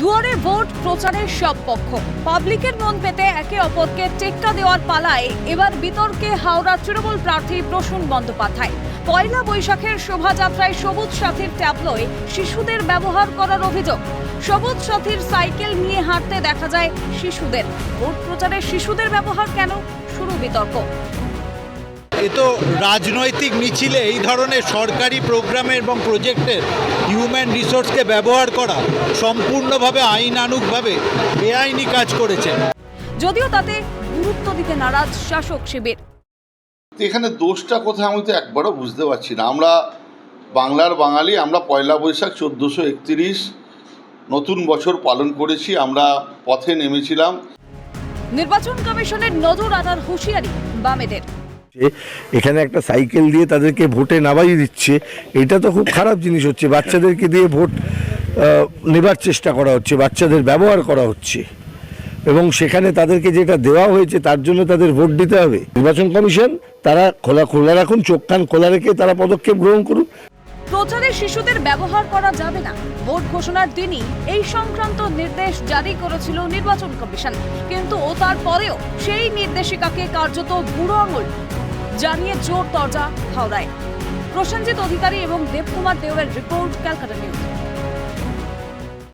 দুয়ারে ভোট প্রচারের সব পক্ষ। পাবলিকের মন পেতে একে অপরকে টেক্কা দেওয়ার পালায়। এবার বিতর্কে হাওড়া তৃণমূল প্রার্থী প্রসূন বন্দ্যোপাধ্যায়। পয়লা বৈশাখের শোভাযাত্রায় সবুজ সাথীর ট্যাবলোয় শিশুদের ব্যবহার করার অভিযোগ। সবুজ সাথীর সাইকেল নিয়ে হাঁটতে দেখা যায় শিশুদের। ভোট প্রচারে শিশুদের ব্যবহার কেন? শুরু বিতর্ক। এ তো রাজনৈতিক মিছিলে এই ধরনের সরকারি প্রোগ্রামে এবং প্রজেক্টের হিউম্যান রিসোর্সকে ব্যবহার করা সম্পূর্ণভাবে আইনানুগভাবে বেআইনি কাজ করেছেন যদিও তাতে গুরুত্ব দিতে নারাজ শাসক শিবির। এখানে দোষটা কোথায় আমি তো একবারও বুঝতে পারছি না। আমরা বাংলার বাঙালি আমরা পয়লা বৈশাখ চোদ্দোশো একত্রিশ নতুন বছর পালন করেছি আমরা পথে নেমেছিলাম। নির্বাচন কমিশনের নজর আনার হুঁশিয়ারি বামেদের। এখানে একটা সাইকেল দিয়ে তাদেরকে ভোটে নামাই দিচ্ছে। এটা তো খুব খারাপ জিনিস হচ্ছে, বাচ্চাদেরকে দিয়ে ভোট নেবার চেষ্টা করা হচ্ছে, বাচ্চাদের ব্যবহার করা হচ্ছে। এবং সেখানে তাদেরকে যেটা দেওয়া হয়েছে, তার জন্য তাদের ভোট দিতে হবে। নির্বাচন কমিশন, তারা খোলা খোলা রাখুন, চোখ, কান খোলা রেখে তারা পদক্ষেপ গ্রহণ করুন। প্রচারে শিশুদের ব্যবহার করা যাবে না। ভোট ঘোষণার দিনই এই সংক্রান্ত নির্দেশ জারি করেছিল নির্বাচন কমিশন। কিন্তু ও তারপরেও সেই নির্দেশিকাকে কার্যত বুড়ো আঙুল জানিয়ে জোর দরজা হাওড়ায়। প্রসেনজিৎ অধিকারী এবং দেবকুমার দেওয়ের রিপোর্ট ক্যালকাটা নিউজ।